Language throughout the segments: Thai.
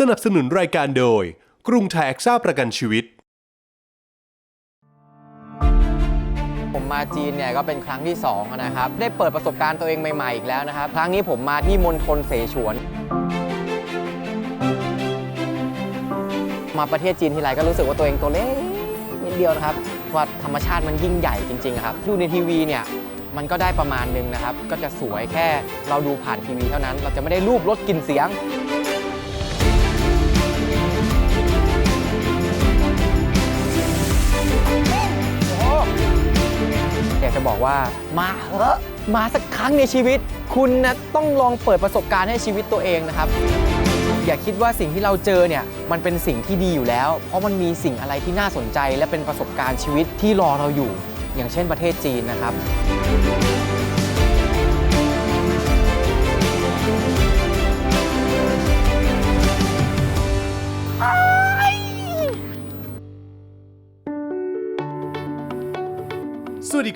สนับสนุนรายการโดย กรุงไทยแอคซ่าประกันชีวิต ผมมาจีนเนี่ยก็เป็นครั้งที่2อะนะครับ ได้เปิดประสบการณ์ตัวเองใหม่ ๆ อีกแล้วนะครับ ครั้งนี้ผมมาที่มณฑลเสฉวน มาประเทศจีนทีไรก็รู้สึกว่าตัวเองตัวเล็กนิดเดียวนะครับว่าธรรมชาติมันยิ่งใหญ่จริง ๆ ครับดูในทีวีเนี่ยมันก็ได้ประมาณหนึงนะครับ ก็จะสวยแค่เราดูผ่านทีวีเท่านั้น เราจะไม่ได้รูปรสกลิ่นเสียง อยากจะบอกว่ามาเถอะมาสักครั้งในชีวิต คุณนะต้องลองเปิดประสบการณ์ให้ชีวิตตัวเองนะครับ อย่าคิดว่าสิ่งที่เราเจอเนี่ยมันเป็นสิ่งที่ดีอยู่แล้ว เพราะมันมีสิ่งอะไรที่น่าสนใจ และเป็นประสบการณ์ชีวิตที่รอเราอยู่ อย่างเช่นประเทศจีนนะครับ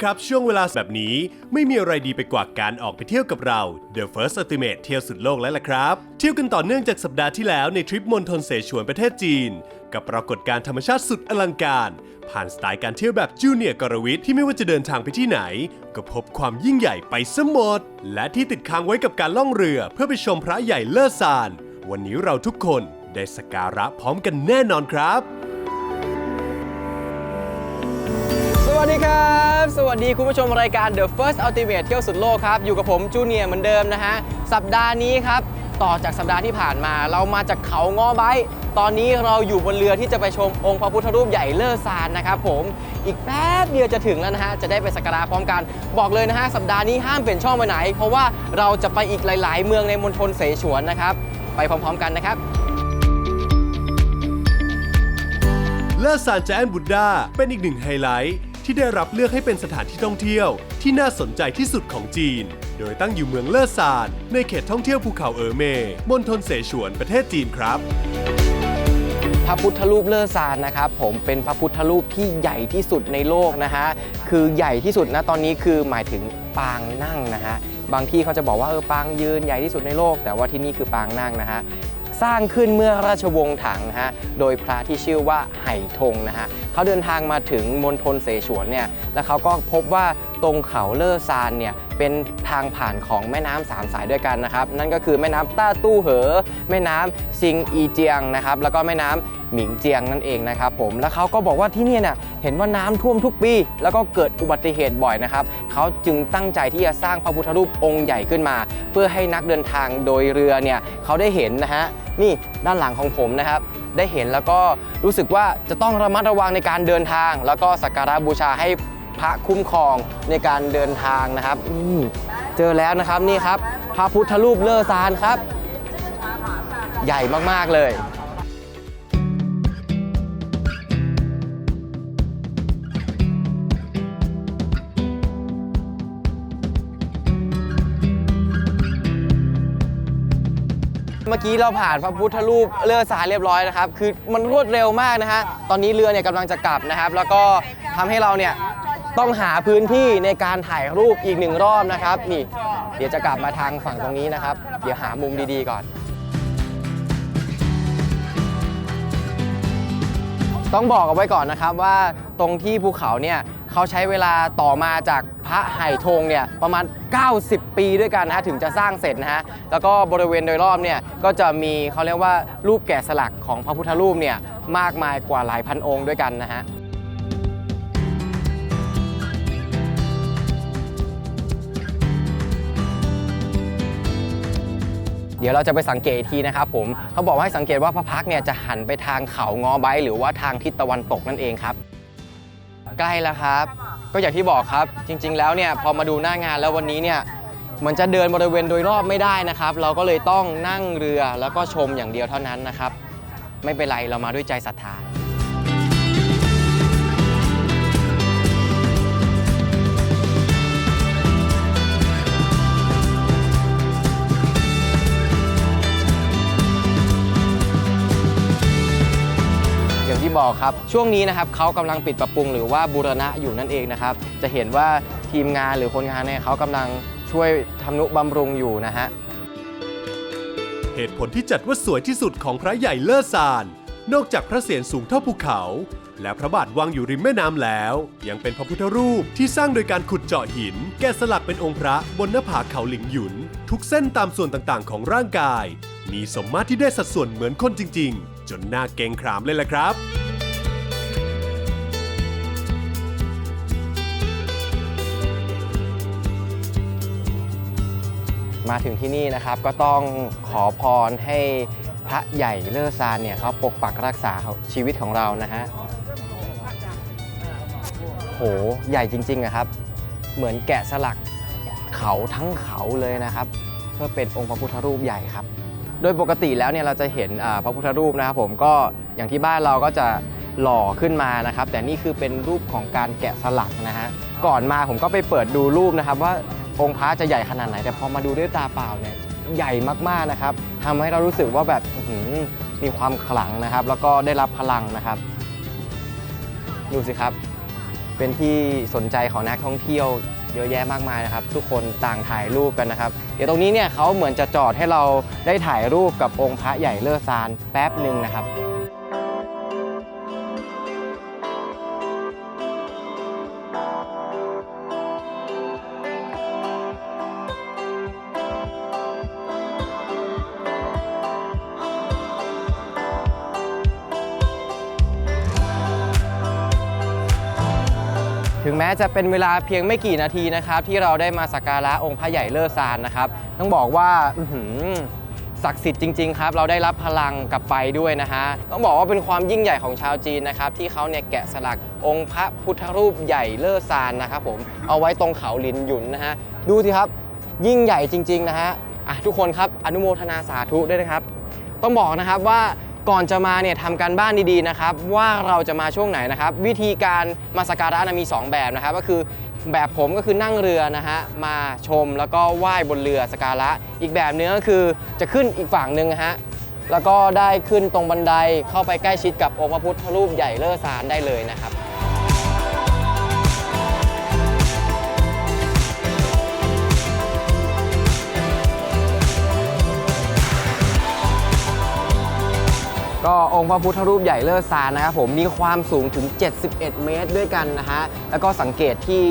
ครับ ช่วงเวลาแบบนี้ไม่มีอะไรดีไปกว่าการออกไปเที่ยวกับเรา The First Ultimate เที่ยวสุดโลกแล้วล่ะครับ เที่ยวกันต่อเนื่องจากสัปดาห์ที่แล้วในทริปมณฑลเสฉวนประเทศจีน กับปรากฏการณ์ธรรมชาติสุดอลังการ ผ่านสไตล์การเที่ยวแบบจูเนียร์กรวิทที่ไม่ว่าจะเดินทางไปที่ไหน ก็พบความยิ่งใหญ่ไปซะหมด และที่ติดค้างไว้กับการล่องเรือ เพื่อไปชมพระใหญ่เลิศซานวันนี้เราทุกคนได้สักการะพร้อมกันแน่นอนครับ วัสดีครับ สวัสดีคุณผู้ชมรายการ The First Ultimate เที่ยวสุดโลกครับ อยู่กับผมจูเนียร์เหมือนเดิมนะฮะ สัปดาห์นี้ครับ ต่อจากสัปดาห์ที่ผ่านมา เรามาจากเขางอไบตอนนี้เราอยู่บนเรือที่จะไปชมองค์พระพุทธรูปใหญ่เลอซานนะครับผม อีกแป๊บเดียวจะถึงแล้วนะฮะ จะได้ไปสักการะพร้อมกัน บอกเลยนะฮะ สัปดาห์นี้ห้ามเปลี่ยนช่องไปไหน เพราะว่าเราจะไปอีกหลาย ๆ เมืองในมณฑลเสฉวนนะครับ ไปพร้อม ๆ กันนะครับเลอซานจแอนบุดดาเป็นอีกหนึ่งไฮไลท์ ที่ได้รับเลือกให้เป็นสถานที่ท่องเที่ยว ที่น่าสนใจที่สุดของจีน โดยตั้งอยู่เมืองเลอซาน ในเขตท่องเที่ยวภูเขาเออเมมณฑลเสฉวนประเทศจีนครับพระพุทธรูปเลอซานนะครับผมเป็นพระพุทธรูปที่ใหญ่ที่สุดในโลกนะฮะคือใหญ่ที่สุดนะตอนนี้คือหมายถึงปางนั่งนะฮะบางที่เขาจะบอกว่าเออปางยืนใหญ่ที่สุดในโลก แต่ว่าที่นี่คือปางนั่งนะฮะ สร้างขึ้นเมื่อราชวงศ์ถังนะฮะโดยพระที่ชื่อว่าไห่ทงนะฮะเขาเดินทางมาถึงมณฑลเสฉวนเนี่ยแล้วเขาก็พบว่า ตรงเขาเลอซานเนี่ยเป็นทางผ่านของแม่น้ำสามสายด้วยกันนะครับ นั่นก็คือแม่น้ำต้าตู้เหอ แม่น้ำซิงอีเจียงนะครับแล้วก็แม่น้ำหมิงเจียงนั่นเองนะครับผมแล้วเขาก็บอกว่าที่นี่เนี่ยเห็นว่าน้ำท่วมทุกปี แล้วก็เกิดอุบัติเหตุบ่อยนะครับเขาจึงตั้งใจที่จะสร้างพระพุทธรูปองค์ใหญ่ขึ้นมา เพื่อให้นักเดินทางโดยเรือเนี่ยเขาได้เห็นนะฮะนี่ด้านหลังของผมนะครับได้เห็นแล้วก็รู้สึกว่าจะต้องระมัดระวังในการเดินทาง แล้วก็สักการะบูชาให้ พระคุ้มครองในการเดินทางนะครับเจอแล้วนะครับนี่ครับพระพุทธรูปเลอซานครับ ใหญ่มากๆเลยเมื่อกี้เราผ่านพระพุทธรูปเรือสายเรียบร้อยนะครับ คือมันรวดเร็วมากนะฮะ ตอนนี้เรือเนี่ยกำลังจะกลับนะครับ แล้วก็ทำให้เราเนี่ย ต้องหาพื้นที่ในการถ่ายรูปอีกหนึ่งรอบนะครับ นี่ เดี๋ยวจะกลับมาทางฝั่งตรงนี้นะครับ เดี๋ยวหามุมดีๆก่อน ต้องบอกเอาไว้ก่อนนะครับว่าตรงที่ภูเขาเนี่ยเขาใช้เวลาต่อมาจากพระไหทงเนี่ยประมาณ 90 ปีด้วยกันนะฮะถึงจะสร้างเสร็จนะฮะแล้วก็บริเวณโดยรอบเนี่ยก็จะมีเขาเรียกว่ารูปแกะสลักของพระพุทธรูปเนี่ยมากมายกว่าหลายพันองค์ด้วยกันนะฮะ เดี๋ยวเราจะไปสังเกตทีนะครับผมเขาบอกว่าให้สังเกตว่าพระพักเนี่ยจะหันไปทางเขางอไบหรือว่าทางทิศตะวันตกนั่นเองครับ ใกล้แล้วครับ ก็อย่างที่บอกครับ จริง ๆ แล้วเนี่ยพอมาดูหน้างานแล้ววันนี้เนี่ยมันจะเดินบริเวณโดยรอบไม่ได้นะครับ เราก็เลยต้องนั่งเรือแล้วก็ชมอย่างเดียวเท่านั้นนะครับ ไม่เป็นไรเรามาด้วยใจศรัทธา บอกครับ ช่วงนี้นะครับเขากำลังปิดปรับปรุงหรือว่าบูรณะอยู่นั่นเองนะครับ จะเห็นว่าทีมงานหรือคนงานเนี่ยเขากำลังช่วยทำนุบำรุงอยู่นะฮะ เหตุผลที่จัดว่าสวยที่สุดของพระใหญ่เลอซาน นอกจากพระเศียรสูงเท่าภูเขา และพระบาทวางอยู่ริมแม่น้ำแล้ว ยังเป็นพระพุทธรูปที่สร้างโดยการขุดเจาะหิน แกะสลักเป็นองค์พระบนหน้าผาเขาหลิงหยุน ทุกเส้นตามส่วนต่างๆ ของร่างกาย มีสมมาตรที่ได้สัดส่วนเหมือนคนจริง ๆ จนน่าเกรงขามเลยล่ะครับ มาถึงที่นี่นะครับ ก็ต้องขอพรให้พระใหญ่เลอซานเนี่ยเขาปกปักรักษาชีวิตของเรานะฮะโหใหญ่จริงๆอะครับ เหมือนแกะสลักเขาทั้งเขาเลยนะครับ เพื่อเป็นองค์พระพุทธรูปใหญ่ครับ โดยปกติแล้วเนี่ยเราจะเห็นพระพุทธรูปนะครับ ผมก็อย่างที่บ้านเราก็จะหล่อขึ้นมานะครับ แต่นี่คือเป็นรูปของการแกะสลักนะฮะก่อนมาผมก็ไปเปิดดูรูปนะครับว่า องค์พระจะใหญ่ขนาดไหน แต่พอมาดูด้วยตาเปล่าเนี่ยใหญ่มากๆนะครับทำให้เรารู้สึกว่าแบบมีความขลังนะครับ แล้วก็ได้รับพลังนะครับ ดูสิครับ เป็นที่สนใจของนักท่องเที่ยวเยอะแยะมากมายนะครับ ทุกคนต่างถ่ายรูปกันนะครับ เดี๋ยวตรงนี้เนี่ยเขาเหมือนจะจอดให้เราได้ถ่ายรูปกับองค์พระใหญ่เลอซานแป๊บหนึ่งนะครับ ถึงแม้จะเป็นเวลาเพียงไม่กี่นาทีนะครับที่เราได้มาสักการะองค์พระใหญ่เลอซานนะครับ ต้องบอกว่าศักดิ์สิทธิ์จริง ๆ ครับ เราได้รับพลังกลับไปด้วยนะฮะ ต้องบอกว่าเป็นความยิ่งใหญ่ของชาวจีนนะครับ ที่เขาเนี่ยแกะสลักองค์พระพุทธรูปใหญ่เลอซานนะครับผมเอาไว้ตรงเขาลินหยุนนะฮะ ดูสิครับยิ่งใหญ่จริง ๆ นะฮะทุกคนครับอนุโมทนาสาธุด้วยนะครับ ต้องบอกนะครับว่า ก่อนจะมาเนี่ยทำการบ้านดีๆนะครับว่าเราจะมาช่วงไหนนะครับ วิธีการมาสักการะนะมี 2 แบบนะครับ ก็คือแบบผมก็คือนั่งเรือนะฮะมาชมแล้วก็ไหว้บนเรือสักการะ อีกแบบนึงก็คือจะขึ้นอีกฝั่งหนึ่งนะฮะแล้วก็ได้ขึ้นตรงบันไดเข้าไปใกล้ชิดกับองค์พระพุทธรูปใหญ่เลอซานได้เลยนะครับ องค์พระพุทธรูปใหญ่เลอซานนะครับผมมีความสูงถึง 71 เมตรด้วยกันนะฮะแล้วก็สังเกตที่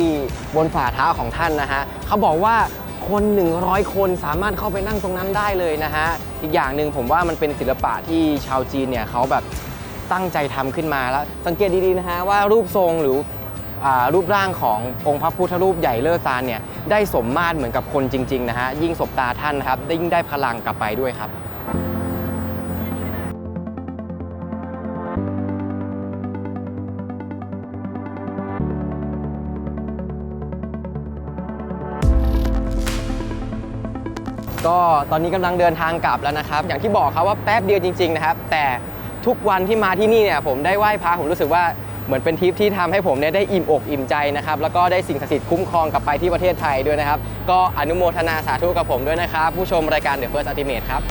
บนฝ่าเท้าของท่านนะฮะเขาบอกว่าคน 100 คนสามารถเข้าไปนั่งตรงนั้นได้เลยนะฮะอีกอย่างหนึ่งผมว่ามันเป็นศิลปะที่ชาวจีนเนี่ยเขาแบบตั้งใจทำขึ้นมาแล้ว สังเกตดีๆนะฮะว่ารูปทรงหรืออรูปร่างขององค์พระพุทธรูปใหญ่เลอซานเนี่ยได้สมมาตรเหมือนกับคนจริงๆนะฮะยิ่งสบตาท่านนะครับยิ่งได้พลังกลับไปด้วยครับ ก็ตอนนี้กำลังเดินทางกลับแล้วนะครับ อย่างที่บอกครับว่าแป๊บเดียวจริงๆนะครับ แต่ทุกวันที่มาที่นี่เนี่ยผมได้ไหว้พระผมรู้สึกว่าเหมือนเป็นทริปที่ทำให้ผมเนี่ยได้อิ่มอกอิ่มใจนะครับ แล้วก็ได้สิ่งศักดิ์สิทธิ์คุ้มครองกลับไปที่ประเทศไทยด้วยนะครับ ก็อนุโมทนาสาธุกับผมด้วยนะครับ ผู้ชมรายการ The First Ultimate ครับ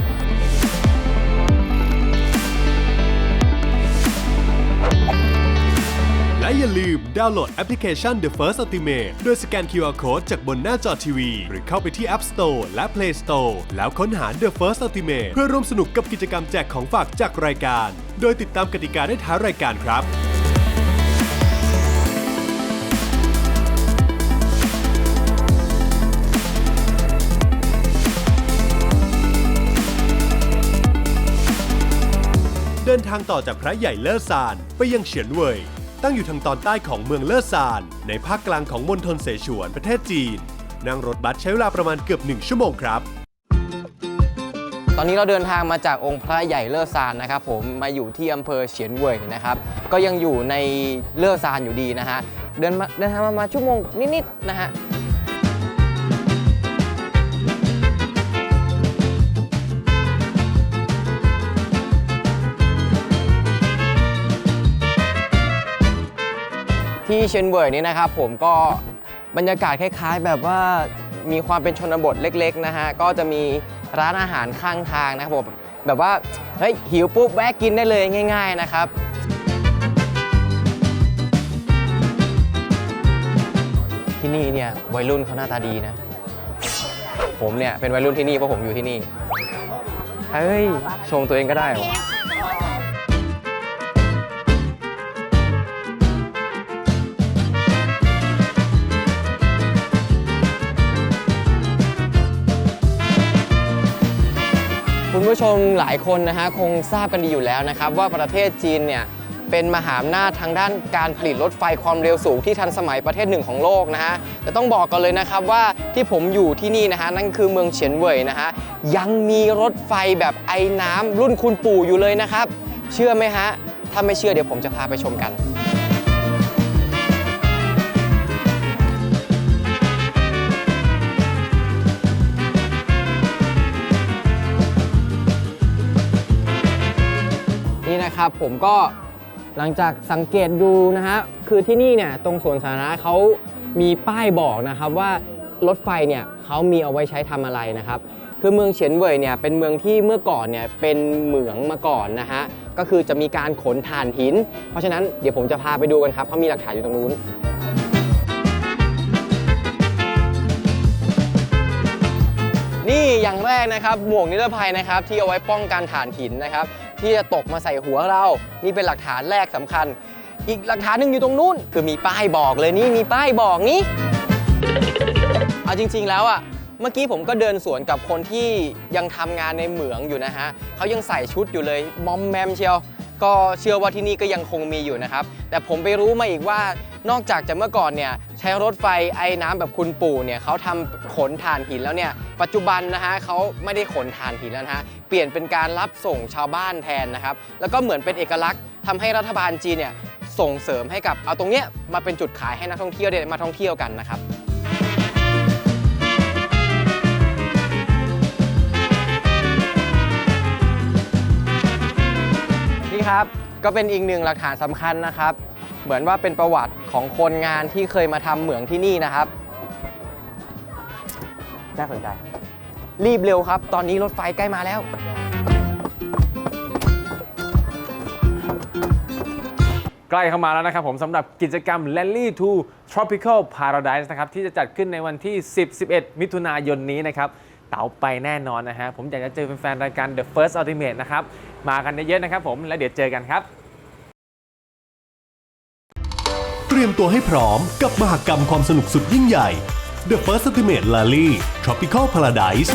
และอย่าลืมดาวน์โหลดแอปพลิเคชัน The First Ultimate โดยสแกน QR Code จากบนหน้าจอทีวี หรือเข้าไปที่ App Store และ Play Store แล้วค้นหา The First Ultimate เพื่อร่วมสนุกกับกิจกรรมแจกของฝากจากรายการ โดยติดตามกติกาได้ท้ายรายการครับเดินทางต่อจากพระใหญ่เลอซานไปยังเฉียนเว่ย ตั้งอยู่ทางตอนใต้ของเมืองเลอซาน ในภาคกลางของมณฑลเสฉวนประเทศจีน นั่งรถบัสใช้เวลาประมาณเกือบหนึ่งชั่วโมงครับตอนนี้เราเดินทางมาจากองค์พระใหญ่เลอซานนะครับผมมาอยู่ที่อำเภอเฉียนเว่ยนะครับ ก็ยังอยู่ในเลอซานอยู่ดีนะฮะเดินมาเดินทางมามาชั่วโมงนิดๆนะฮะ ที่เชียนเว่ยนี้นะครับผมก็บรรยากาศคล้ายๆ แบบว่ามีความเป็นชนบทเล็กๆนะฮะก็จะมีร้านอาหารข้างทางนะครับผมแบบว่าเฮ้ยหิวปุ๊บแวะกินได้เลยง่าย ๆนะครับที่นี่เนี่ยวัยรุ่นเขาหน้าตาดีนะ ผมเนี่ยเป็นวัยรุ่นที่นี่เพราะผมอยู่ที่นี่ เฮ้ย ชมตัวเองก็ได้เหรอ คุณผู้ชมหลายคนนะฮะคงทราบกันดีอยู่แล้วนะครับว่าประเทศจีนเนี่ยเป็นมหาอำนาจทางด้านการผลิตรถไฟความเร็วสูงที่ทันสมัยประเทศหนึ่งของโลกนะฮะแต่ต้องบอกกันเลยนะครับว่าที่ผมอยู่ที่นี่นะฮะนั่นคือเมืองเฉียนเว่ยนะฮะยังมีรถไฟแบบไอ้น้ำรุ่นคุณปู่อยู่เลยนะครับ เชื่อไหมฮะถ้าไม่เชื่อเดี๋ยวผมจะพาไปชมกัน นะครับ ผมก็หลังจากสังเกตดูนะฮะคือที่นี่เนี่ยตรงสวนสาธารณะเขามีป้ายบอกนะครับว่ารถไฟเนี่ยเขามีเอาไว้ใช้ทำอะไรนะครับ คือเมืองเฉียนเว่ยเนี่ยเป็นเมืองที่เมื่อก่อนเนี่ยเป็นเหมืองมาก่อนนะฮะก็คือจะมีการขนถ่านหิน เพราะฉะนั้นเดี๋ยวผมจะพาไปดูกันครับเขามีหลักฐานอยู่ตรงนู้นนี่อย่างแรกนะครับหมวกนิรภัยนะครับที่เอาไว้ป้องกันถ่านหินนะครับ ที่จะตกมาใส่หัวเรา นี่เป็นหลักฐานแรกสำคัญ อีกหลักฐานหนึ่งอยู่ตรงนู้น คือมีป้ายบอกเลยนี่มีป้ายบอกนี่เอาจริง ๆ แล้วอะเมื่อกี้ผมก็เดินสวนกับคนที่ยังทำงานในเหมืองอยู่นะฮะเขายังใส่ชุดอยู่เลยมอมแมมเชียว ก็เชื่อว่าที่นี่ก็ยังคงมีอยู่นะครับ แต่ผมไปรู้มาอีกว่านอกจากจะเมื่อก่อนเนี่ยใช้รถไฟไอ้น้ำแบบคุณปู่เนี่ยเขาทำขนถ่านหินแล้วเนี่ยปัจจุบันนะฮะเขาไม่ได้ขนถ่านหินแล้วนะฮะเปลี่ยนเป็นการรับส่งชาวบ้านแทนนะครับแล้วก็เหมือนเป็นเอกลักษณ์ทำให้รัฐบาลจีนเนี่ยส่งเสริมให้กับเอาตรงเนี้ยมาเป็นจุดขายให้นักท่องเที่ยวได้มาท่องเที่ยวกันนะครับี่ครับ ก็เป็นอีกหนึ่งหลักฐานสำคัญนะครับ เหมือนว่าเป็นประวัติของคนงานที่เคยมาทำเหมืองที่นี่นะครับ น่าสนใจ รีบเร็วครับ ตอนนี้รถไฟใกล้มาแล้วใกล้เข้ามาแล้วนะครับผมสำหรับกิจกรรม Rally to Tropical Paradise นะครับที่จะจัดขึ้นในวันที่ 10-11 มิถุนายนนี้นะครับ เต๋าไปแน่นอนนะฮะ ผมอยากจะเจอแฟนๆรายการ The First Ultimate นะครับมากันเยอะๆนะครับผมแล้วเดี๋ยวเจอกันครับ เตรียมตัวให้พร้อมกับมหกรรมความสนุกสุดยิ่งใหญ่ The First Ultimate Rally Tropical Paradise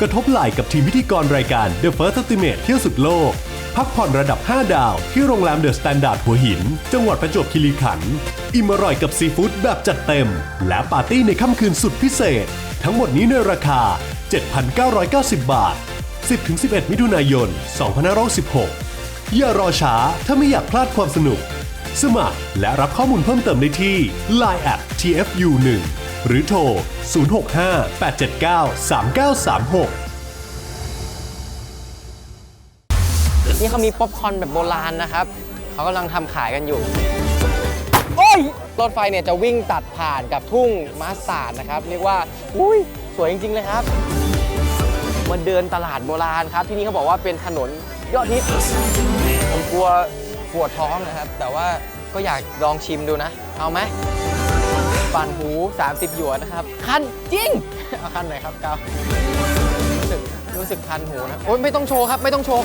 กระทบไหล่กับทีมพิธีกรรายการ The First Ultimate เที่ยวสุดโลก พักผ่อนระดับ 5 ดาว ที่โรงแรมเดอะสแตนดาร์ดหัวหิน จังหวัดประจวบคีรีขันธ์อิ่มอร่อยกับซีฟู้ดแบบจัดเต็ม และปาร์ตี้ในค่ำคืนสุดพิเศษ ทั้งหมดนี้ในราคา 7,990 บาท 10-11 มิถุนายน 2516อย่ารอช้าถ้าไม่อยากพลาดความสนุก สมัครและรับข้อมูลเพิ่มเติมได้ที่ Line at TFU1 หรือโทร 065 879 3936 นี่เขามีป๊อปคอร์นแบบโบราณนะครับเขากำลังทำขายกันอยู่โอ้ยรถไฟเนี่ยจะวิ่งตัดผ่านกับทุ่งมาสตาร์ดนะครับเรียกว่าอุ้ยสวยจริง ๆ เลยครับมาเดินตลาดโบราณครับที่นี่เขาบอกว่าเป็นถนนยอดฮิตผมกลัวปวดท้องนะครับ แต่ว่าก็อยากลองชิมดูนะ เอาไหมปั่นหู 30 หยวนนะครับ คันจริง เอาคันหน่อยครับก้าว รู้สึกคันหูนะโอ้ยไม่ต้องโชว์ครับ ไม่ต้องโชว์